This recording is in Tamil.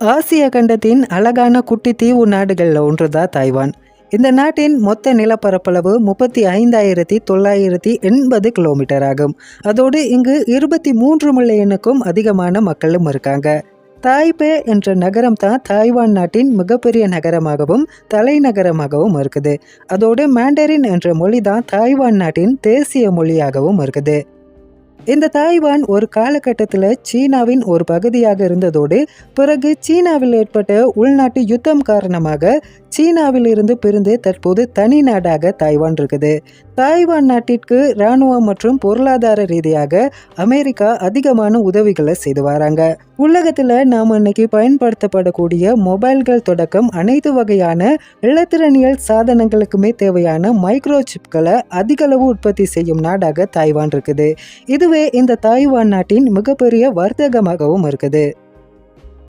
ஆசிய கண்டத்தின் அழகான குட்டி தீவு நாடுகளில் ஒன்றுதான் தாய்வான். இந்த நாட்டின் மொத்த நிலப்பரப்பளவு முப்பத்தி ஐந்தாயிரத்தி தொள்ளாயிரத்தி எண்பது கிலோமீட்டர் ஆகும். அதோடு இங்கு இருபத்தி மூன்று மில்லியனுக்கும் அதிகமான மக்களும் இருக்காங்க. தாய்பே என்ற நகரம் தான் தாய்வான் நாட்டின் மிகப்பெரிய நகரமாகவும் தலைநகரமாகவும் இருக்குது. அதோடு மேண்டரின் என்ற மொழி தான் தாய்வான் நாட்டின் தேசிய மொழியாகவும் இருக்குது. இந்த தாய்வான் ஒரு காலகட்டத்தில் சீனாவின் ஒரு பகுதியாக இருந்ததோடு பிறகு சீனாவில் ஏற்பட்ட உள்நாட்டு யுத்தம் காரணமாக சீனாவில் இருந்து பிரிந்து தற்போது தனி நாடாக தாய்வான் இருக்குது. தாய்வான் நாட்டிற்கு இராணுவம் மற்றும் பொருளாதார ரீதியாக அமெரிக்கா அதிகமான உதவிகளை செய்து வராங்க. உலகத்தில் நாம் இன்னைக்கு பயன்படுத்தப்படக்கூடிய மொபைல்கள் தொடக்கம் அனைத்து வகையான இலத்திரனியல் சாதனங்களுக்குமே தேவையான மைக்ரோ சிப்களை அதிகளவு உற்பத்தி செய்யும் நாடாக தாய்வான் இருக்குது. இதுவே இந்த தாய்வான் நாட்டின் மிகப்பெரிய வர்த்தகமாகவும் இருக்குது.